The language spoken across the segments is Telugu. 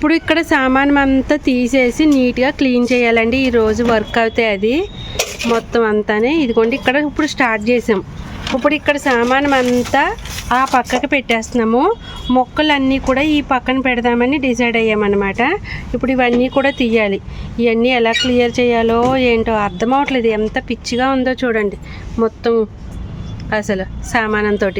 ఇప్పుడు ఇక్కడ సామాన్ అంతా తీసేసి నీట్గా క్లీన్ చేయాలండి. ఈ రోజు వర్క్ అవుతాయి అది. మొత్తం అంతానే. ఇదిగోండి ఇక్కడ ఇప్పుడు స్టార్ట్ చేసాం. ఇప్పుడు ఇక్కడ సామానం అంతా ఆ పక్కకి పెట్టేస్తున్నాము. మొక్కలన్నీ కూడా ఈ పక్కన పెడదామని డిసైడ్ అయ్యామన్నమాట. ఇప్పుడు ఇవన్నీ కూడా తీయాలి. ఇవన్నీ ఎలా క్లియర్ చేయాలో ఏంటో అర్థం అవట్లేదు. ఎంత పిచ్చిగా ఉందో చూడండి. మొత్తం అసలు సామానంతో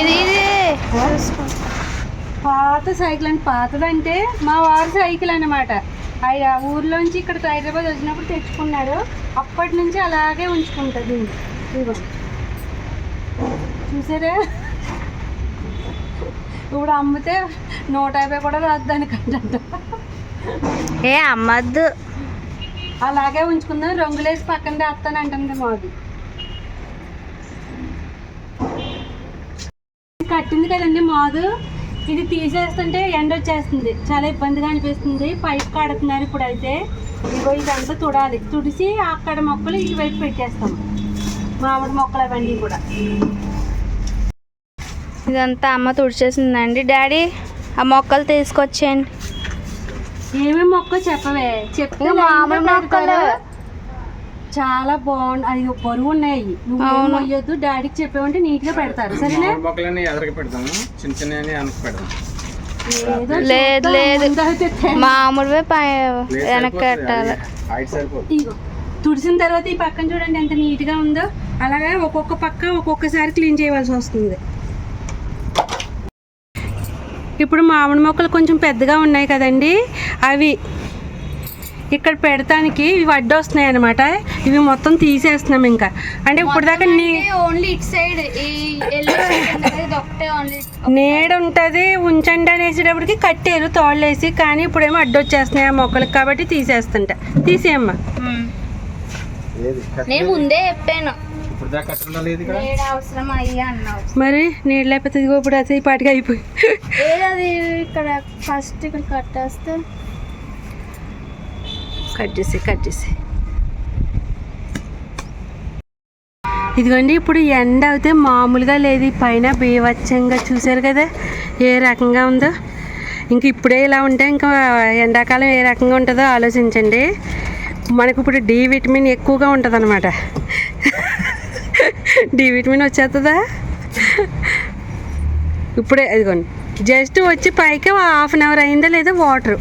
ఇది ఇది పాత సైకిల్ అంటే పాతదంటే మా వారి సైకిల్ అనమాట ఆయన ఆ ఊర్లోంచి ఇక్కడ హైదరాబాద్ వచ్చినప్పుడు తెచ్చుకున్నాడు. అప్పటి నుంచి అలాగే ఉంచుకుంటుంది. ఇదిగో. చూసారా? ఇప్పుడు అమ్మితే నూట యాభై కూడా రాదు దానికంట ఏ అమ్మద్దు. అలాగే ఉంచుకుందాం. రంగులేసి పక్కన వేస్తాను అంటుంది మాది. కట్టింది కదండి మాదు. ఇది తీసేస్తుంటే ఎండ వచ్చేస్తుంది. చాలా ఇబ్బందిగా అనిపిస్తుంది. పైప్ కడుతున్నారు ఇప్పుడు అయితే ఇగో ఇదంతా తుడాలి. తుడిసి అక్కడ మొక్కలు ఇటువైపు పెట్టేస్తాం. మామిడి మొక్కలు అవన్నీ కూడా. ఇదంతా అమ్మ తుడిచేసిందండి. డాడీ ఆ మొక్కలు తీసుకొచ్చేయండి. ఏమేమి మొక్క చెప్పవే? చెప్తే మామిడి మొక్కలు. చాలా బాగుంది అది బరువు ఉన్నాయి. నువ్వు. మొయ్యొద్దు. డాడీకి చెప్పావంటే నీట్గా పెడతారు. సరేనా? మొక్కలన్నీ ఎదరికి పెడతాము. చిన్న చిన్న వెనక్కి లేదు. లేదు. ప్లేస్ వెనక్కి పెట్టాలి తుడిసిన తర్వాత ఈ పక్కన చూడండి ఎంత నీట్గా ఉందో. అలాగే ఒక్కొక్క పక్క ఒక్కొక్కసారి క్లీన్ చేయవలసి వస్తుంది. ఇప్పుడు మామిడి మొక్కలు కొంచెం పెద్దగా ఉన్నాయి కదండి. అవి ఇక్కడ పెడతానికి ఇవి అడ్డు వస్తున్నాయి అనమాట ఇవి మొత్తం తీసేస్తున్నాం ఇంకా. అంటే ఇప్పుడు దాకా నీ ఓన్లీ ఇట్ సైడ్ ఈ ఎల్లో ఇది ఒకటే ఓన్లీ నీడ ఉంటుంది ఉంచండి అనేసేటప్పటికి కట్టారు తోళ్ళేసి కానీ ఇప్పుడేమో అడ్డు వచ్చేస్తున్నాయి ఆ మొక్కలకు కాబట్టి తీసేస్తుంట. తీసేయమ్మా. నేను ముందే చెప్పాను. మరి నీళ్ళు లేకపోతే ఇదిగో ఇప్పుడు అది ఈ పాటికి అయిపోయి. ఇక్కడ ఫస్ట్ ఇక్కడ కట్టేస్తే? కట్ చేసి కట్ చేసి ఇదిగోండి ఇప్పుడు ఎండ అయితే మామూలుగా లేదు. పైన బీవచ్చంగా చూసారు కదా ఏ రకంగా ఉందో. ఇంక ఇప్పుడే ఇలా ఉంటే ఇంకా ఎండాకాలం ఏ రకంగా ఉంటుందో ఆలోచించండి. మనకు ఇప్పుడు డి విటమిన్ ఎక్కువగా ఉంటుంది అనమాట డి విటమిన్ వచ్చేస్తుందా ఇప్పుడే ఇదిగోండి. జస్ట్ వచ్చి పైకి హాఫ్ అన్ అవర్ అయిందా లేదా వాటర్?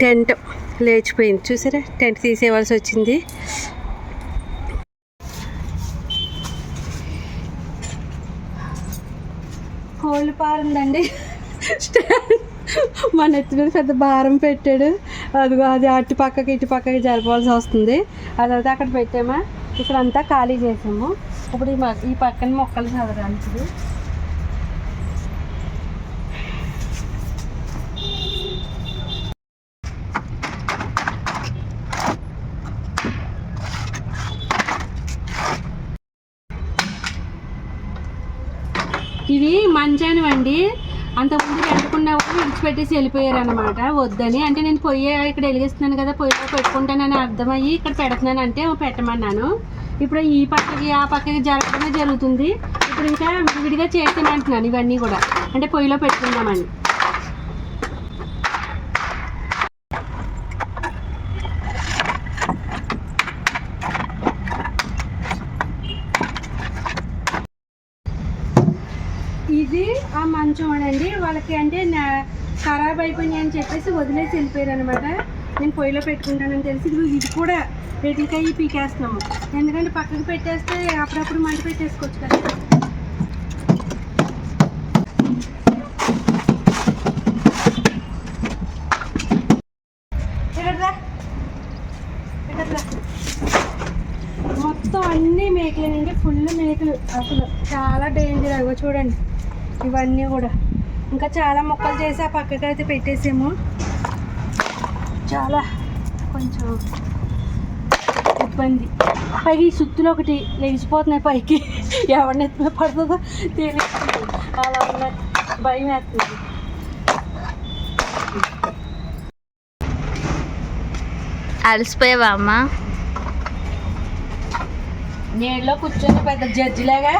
టెంట్ లేచిపోయింది. చూసారా? టెంట్ తీసేవాల్సి వచ్చింది. కోళ్ళు పారుందండి. మా నెత్తి మీద పెద్ద భారం పెట్టాడు. అది అది అటు పక్కకి ఇటు పక్కకి జరపవలసి వస్తుంది. అదైతే అక్కడ పెట్టామా? ఇక్కడ అంతా ఖాళీ చేసాము. ఇప్పుడు ఈ మ- ఈ పక్కన మొక్కలు చదవడానికి. ఇవి మంచానివండి. అంతకుముందు పెట్టుకున్న వాళ్ళు విడిచిపెట్టేసి వెళ్ళిపోయారు అనమాట వద్దని. అంటే నేను పొయ్యి ఇక్కడ వెలిగిస్తున్నాను కదా పొయ్యిలో పెట్టుకుంటానని అర్థమయ్యి ఇక్కడ పెడుతున్నాను అంటే పెట్టమన్నాను. ఇప్పుడు ఈ పక్కకి ఆ పక్కకి జరగడమే జరుగుతుంది. ఇప్పుడు ఇంకా విడిగా చేస్తానంటున్నాను ఇవన్నీ కూడా. అంటే పొయ్యిలో పెట్టుకుందామని ఇది ఆ మంచం అండి వాళ్ళకి అంటే నా- ఖరాబ్ అయిపోయినాయి అని చెప్పేసి వదిలేసి వెళ్ళిపోయారు అనమాట నేను పొయ్యిలో పెట్టుకుంటానని తెలిసి ఇది కూడా రెడ్డికాయ పీకేస్తున్నాము. ఎందుకంటే పక్కకు పెట్టేస్తే అప్పుడప్పుడు మంట పెట్టేసుకోవచ్చు కదా. మొత్తం అన్ని మేకలేనండి. ఫుల్ మేకలు. అసలు చాలా డేంజర్ అగో చూడండి. ఇవన్నీ కూడా. ఇంకా చాలా మొక్కలు చేసి ఆ పక్కకి అయితే పెట్టేసాము. చాలా కొంచెం ఇబ్బంది. పైకి ఈ సుత్తులు ఒకటి లేచిపోతున్నాయి పైకి. ఎవరిని ఎత్తున పడుతుందో తెలియదు అలా ఉన్న భయం వేస్తుంది. అలసిపోయావా అమ్మ? నీళ్ళలో కూర్చొని పెద్ద జడ్జిలాగా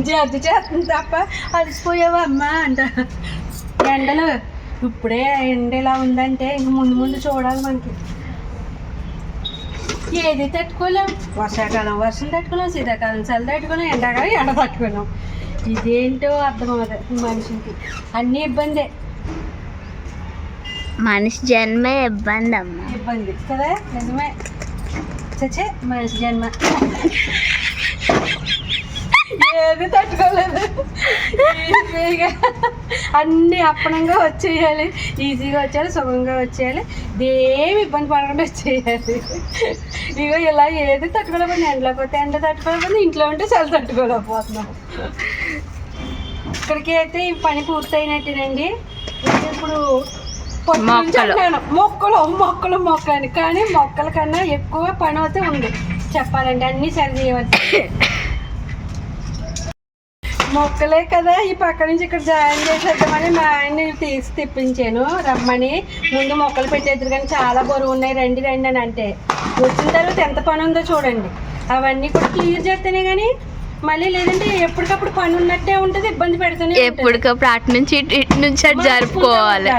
జడ్జి చేస్తుంది తప్ప అలసిపోయావా అమ్మా అంట. ఎండలు ఇప్పుడే ఎండ ఇలా ఉందంటే ఇంక ముందు ముందు చూడాలి మనకి. ఏది తట్టుకోలేం? వర్షాకాలం వర్షం తట్టుకోలేం శీతాకాలం చలి తట్టుకోలేం ఎండాకాలం ఎండ తట్టుకోలేం. ఇదేంటో అర్థం అవ్వదు మనిషికి. అన్నీ ఇబ్బందే. మనిషి జన్మే ఇబ్బంది అమ్మ. ఇబ్బంది కదా? నిజమే. చచ్చే మనిషి జన్మ ఏది తట్టుకోలేదు. ఈజీగా. అన్నీ అప్పనంగా వచ్చేయాలి. ఈజీగా వచ్చేయాలి సుఖంగా వచ్చేయాలి. దేమి ఇబ్బంది పడకుండా వచ్చేయాలి. ఇగో ఇలా ఏది తట్టుకోలేకపోతే ఎండలోకి పోతే ఎండ తట్టుకోలేకపోతే ఇంట్లో ఉంటే చాలా తట్టుకోలేకపోతున్నాం. ఇక్కడికి అయితే ఈ పని పూర్తయినట్టేనండి. ఇప్పుడు మొక్కలు. మొక్కలు మొక్కలు మొక్కలు కానీ మొక్కల కన్నా ఎక్కువ పని అయితే ఉంది. చెప్పాలంటే అన్నీ సరి చేయవచ్చు. మొక్కలే కదా ఈ పక్క నుంచి ఇక్కడ జాయిన్ చేసేద్దామని మా ఆయన్ని తీసి తెప్పించాను. రమ్మని. ముందు మొక్కలు పెట్టేద్దరు కానీ చాలా బరువు ఉన్నాయి. రండి రండి అని అంటే. వచ్చిన తర్వాత ఎంత పని ఉందో చూడండి. అవన్నీ కూడా క్లియర్ చేస్తేనే కానీ మళ్ళీ లేదంటే ఎప్పటికప్పుడు పని ఉన్నట్టే ఉంటుంది ఇబ్బంది పెడుతూనే ఉంటుంది. ఎప్పటికప్పుడు అటు నుంచి ఇటు నుంచి అటు జరుపుకోవాలి.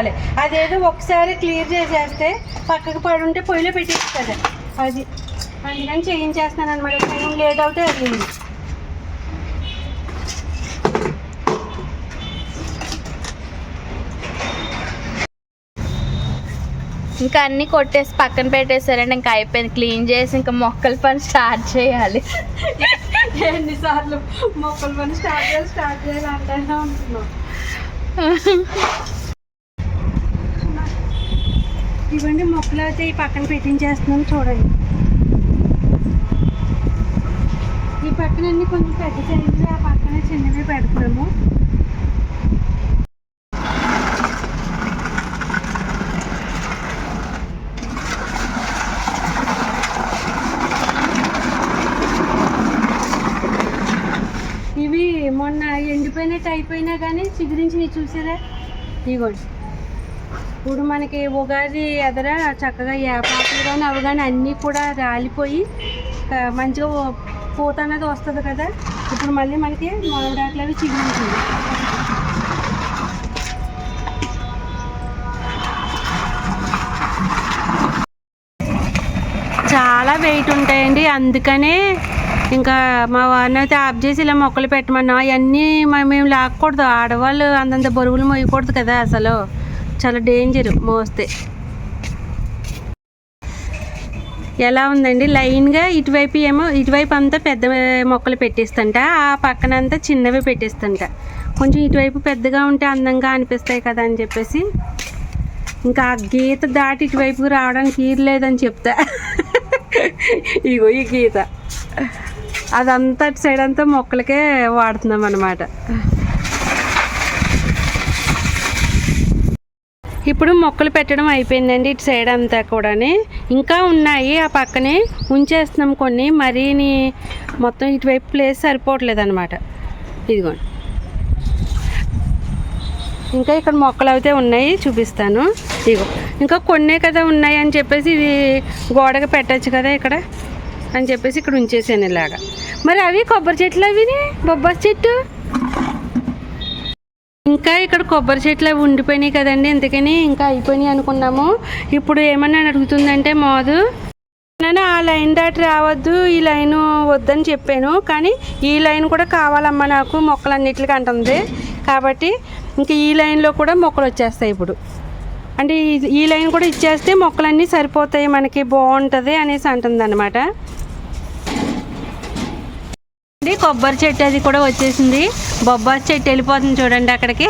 అదేదో ఒకసారి క్లియర్ చేసేస్తే పక్కకు పడి ఉంటే పొయ్యిలో పెట్టేస్తుంది. అది అందుకని చేయించేస్తున్నాను అనమాట టైం లేట్ అవుతే అది ఇంకా అన్ని కొట్టేసి పక్కన పెట్టేసారంటే ఇంకా అయిపోయింది. క్లీన్ చేసి ఇంకా మొక్కల పని స్టార్ట్ చేయాలి. ఎన్నిసార్లు మొక్కలు పని స్టార్ట్ చేయాలి స్టార్ట్ చేయాలి అంటేనే ఉంటున్నాం. ఇవ్వండి మొక్కలు అయితే ఈ పక్కన పెట్టించేస్తున్నాం చూడండి. ఈ పక్కన అన్ని కొంచెం పెద్ద సైజు ఆ పక్కన చిన్నవి పెడుతున్నాము ఇవి మొన్న ఎండిపోయినట్టు అయిపోయినా కానీ చిగురించి చూసారా? ఇదిగోండి ఇప్పుడు మనకి ఉగాది ఎదర చక్కగా ఏపాకులు కానీ అవి కానీ అన్నీ కూడా రాలిపోయి మంచిగా పూత అనేది వస్తుంది కదా? ఇప్పుడు మళ్ళీ మనకి మామిడాకులు అవి చిగురించింది చాలా వెయిట్ ఉంటాయండి. అందుకనే ఇంకా మా వారిని అయితే ఆఫ్ చేసి ఇలా మొక్కలు పెట్టమన్నా అవన్నీ మేము లాక్కూడదు. ఆడవాళ్ళు అంతంత బరువులు మోయకూడదు కదా అసలు. చాలా డేంజర్ మోస్తే. ఎలా ఉందండి? లైన్గా ఇటువైపు ఏమో ఇటువైపు అంతా పెద్ద మొక్కలు పెట్టిస్తంట ఆ పక్కన అంతా చిన్నవి పెట్టిస్తంట. కొంచెం ఇటువైపు పెద్దగా ఉంటే అందంగా అనిపిస్తాయి కదా అని చెప్పేసి. ఇంకా ఆ గీత దాటి ఇటువైపు రావడానికి లేదని చెప్తా. ఇగో ఈ గీత. అదంతా అటు సైడ్ అంతా మొక్కలకే వాడుతున్నాం అనమాట ఇప్పుడు మొక్కలు పెట్టడం అయిపోయిందండి ఇటు సైడ్ అంతా కూడాని. ఇంకా ఉన్నాయి ఆ పక్కనే. ఉంచేస్తున్నాం కొన్ని మరీని మొత్తం ఇటువైపు ప్లేస్ సరిపోవట్లేదు అనమాట ఇదిగోండి. ఇంకా ఇక్కడ మొక్కలు అయితే ఉన్నాయి చూపిస్తాను. ఇగో ఇంకా కొన్నే కదా ఉన్నాయి అని చెప్పేసి ఇది గోడకు పెట్టచ్చు కదా ఇక్కడ. అని చెప్పేసి ఇక్కడ ఉంచేసాను ఇలాగా. మరి అవి కొబ్బరి చెట్లు అవి బొబ్బాస్ చెట్టు? ఇంకా ఇక్కడ కొబ్బరి చెట్లు అవి ఉండిపోయినాయి కదండి అందుకని ఇంకా అయిపోయినాయి అనుకున్నాము. ఇప్పుడు ఏమన్నా అడుగుతుందంటే మోదు నేను ఆ లైన్ దాటి రావద్దు ఈ లైన్ వద్దని చెప్పాను కానీ ఈ లైన్ కూడా కావాలమ్మా నాకు మొక్కలన్నిటికి అంటుంది. కాబట్టి ఇంక ఈ లైన్లో కూడా మొక్కలు వచ్చేస్తాయి ఇప్పుడు. అంటే ఈ- ఈ లైన్ కూడా ఇచ్చేస్తే మొక్కలన్నీ సరిపోతాయి మనకి బాగుంటుంది అనేసి అంటుంది అనమాట కొబ్బరి చెట్టు అది కూడా వచ్చేసింది. బొబ్బాస్ చెట్టు వెళ్ళిపోతుంది చూడండి అక్కడికి.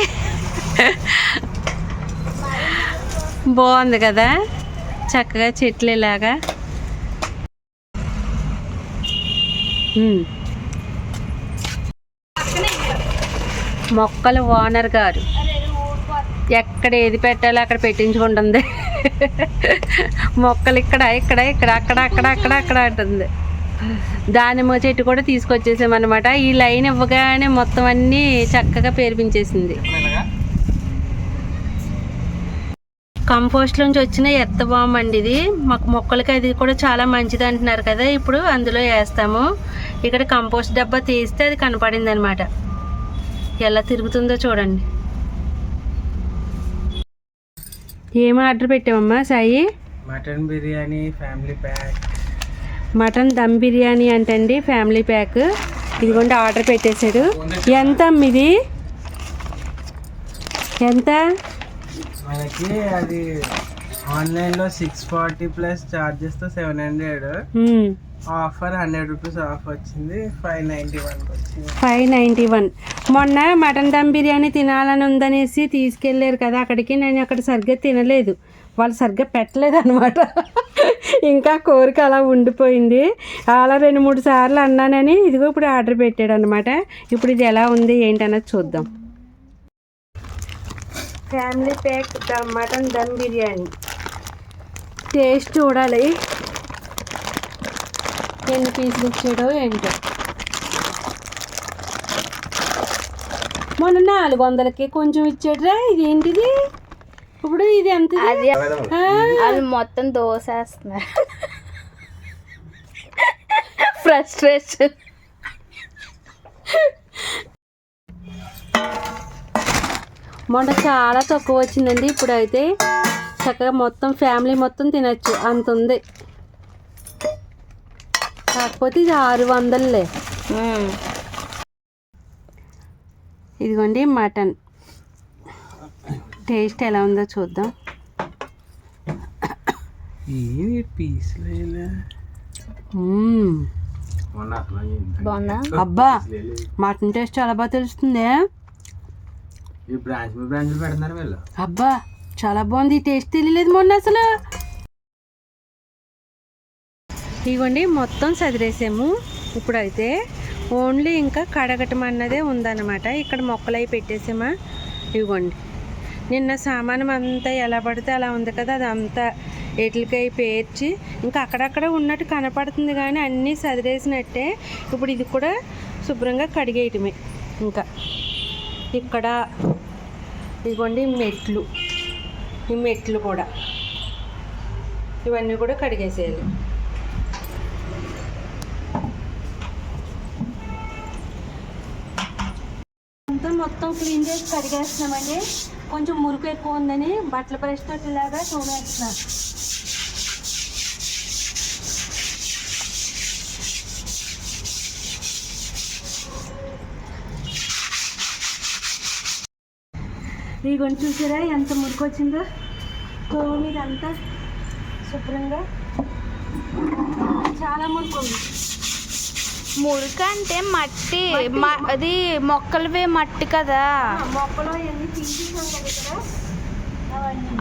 బాగుంది కదా. చక్కగా చెట్లు ఇలాగా. మొక్కల ఓనర్ గారు. ఎక్కడ ఏది పెట్టాలో అక్కడ పెట్టించుకుంటుంది. మొక్కలు ఇక్కడ ఇక్కడ ఇక్కడ అక్కడ అక్కడ అక్కడ అక్కడ అంటుంది. దానిమ్మ చెట్టు కూడా తీసుకొచ్చేసామన్నమాట. ఈ లైన్ ఇవ్వగానే మొత్తం అన్నీ చక్కగా పేర్పించేసింది. కంపోస్ట్ నుంచి వచ్చిన ఎత్త బామ్ అండి ఇది. మాకు మొక్కలకి అది కూడా చాలా మంచిది అంటున్నారు కదా. ఇప్పుడు అందులో వేస్తాము. ఇక్కడ కంపోస్ట్ డబ్బా తీస్తే అది కనపడింది అనమాట ఎలా తిరుగుతుందో చూడండి. ఏం order పెట్టామమ్మా Sai? Mutton biryani family pack. Mutton dum biryani అంటండి ఫ్యామిలీ ప్యాక్. ఇదిగోండి ఆర్డర్ పెట్టేశాడు. ఎంత ఇది? ఎంత? మనకి అది ఆన్లైన్లో six forty plus ఛార్జెస్తో seven hundred. Offer hundred rupees off వచ్చింది. ఫైవ్ నైంటీ వన్ వచ్చింది. Five ninety one. మొన్న మటన్ దమ్ బిర్యానీ తినాలని ఉందనేసి తీసుకెళ్ళారు కదా అక్కడికి నేను అక్కడ సరిగ్గా తినలేదు. వాళ్ళు సరిగ్గా పెట్టలేదు అనమాట ఇంకా కోరిక అలా ఉండిపోయింది. అలా రెండు మూడు సార్లు అన్నానని ఇదిగో ఇప్పుడు ఆర్డర్ పెట్టాడు అనమాట ఇప్పుడు ఇది ఎలా ఉంది ఏంటన్నది చూద్దాం. Family pack dum mutton dum biryani. Taste చూడాలి. ఎన్ని పీసులు ఇచ్చాడో ఏంటో. మొన్న నాలుగు వందలకి కొంచెం ఇచ్చాడురా ఇది ఏంటిది? ఇప్పుడు ఇది ఎంత అది మొత్తం దోసేస్తున్నారు. ఫ్రస్ట్రేషన్ మొన్న చాలా తక్కువ వచ్చిందండి ఇప్పుడు అయితే చక్కగా మొత్తం ఫ్యామిలీ మొత్తం తినచ్చు అంత ఉంది కాకపోతే ఇది ఆరు వందలే. ఇదిగోండి మటన్. టేస్ట్ ఎలా ఉందో చూద్దాం. అబ్బా మటన్ టేస్ట్ చాలా బాగా తెలుస్తుంది. ఈ బ్రాంచ్ మీ బ్రాంచ్ పెడుతున్నారు వీళ్ళు? అబ్బా చాలా బాగుంది. టేస్ట్ తెలియలేదు మొన్న అసలు. ఇవ్వండి మొత్తం చదిరేసాము ఇప్పుడైతే ఓన్లీ ఇంకా కడగటం అన్నదే ఉందన్నమాట. ఇక్కడ మొక్కలు అవి పెట్టేసామా? ఇవ్వండి నిన్న సామానం అంతా ఎలా పడితే అలా ఉంది కదా అదంతా ఎట్లకై పేర్చి ఇంకా అక్కడక్కడ ఉన్నట్టు కనపడుతుంది కానీ అన్నీ చదిరేసినట్టే ఇప్పుడు ఇది కూడా శుభ్రంగా కడిగేయటమే. ఇంకా ఇక్కడ ఇదిగోండి మెట్లు. ఈ మెట్లు కూడా. ఇవన్నీ కూడా కడిగేసేయాలి. మొత్తం క్లీన్ చేసి కడిగేస్తున్నామండి. కొంచెం మురుకు ఎక్కువ ఉందని బట్టల బ్రష్ తోటి ఇలాగా తోమేస్తున్నా ఈ గొంతు చూసారా ఎంత మురికి వచ్చిందో? తోమి ఇదంతా శుభ్రంగా చాలా మురికి ఉంది. మురికి అంటే మట్టి మ- అది మొక్కలవే మట్టి కదా.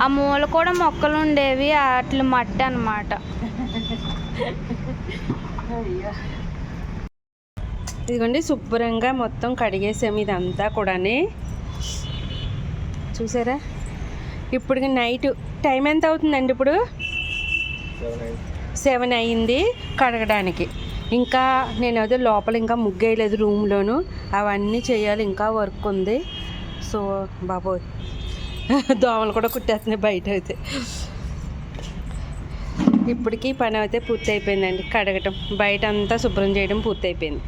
ఆ మొక్కలు మూల కూడా మొక్కలు ఉండేవి అట్లా మట్టి అన్నమాట. ఇదిగోండి శుభ్రంగా మొత్తం కడిగేసాము ఇదంతా కూడాని. చూసారా? ఇప్పుడు నైట్ టైం ఎంత అవుతుందండి ఇప్పుడు? సెవెన్ అయింది కడగడానికి. ఇంకా నేను అదే లోపల ఇంకా ముగ్గేయలేదు రూమ్లోను. అవన్నీ చేయాలి ఇంకా వర్క్ ఉంది. సో బాబోయ్. దోమలు కూడా కుట్టేస్తున్నాయి బయట అయితే ఇప్పటికీ పని అయితే పూర్తి అయిపోయిందండి కడగటం. బయట అంతా శుభ్రం చేయడం పూర్తి అయిపోయింది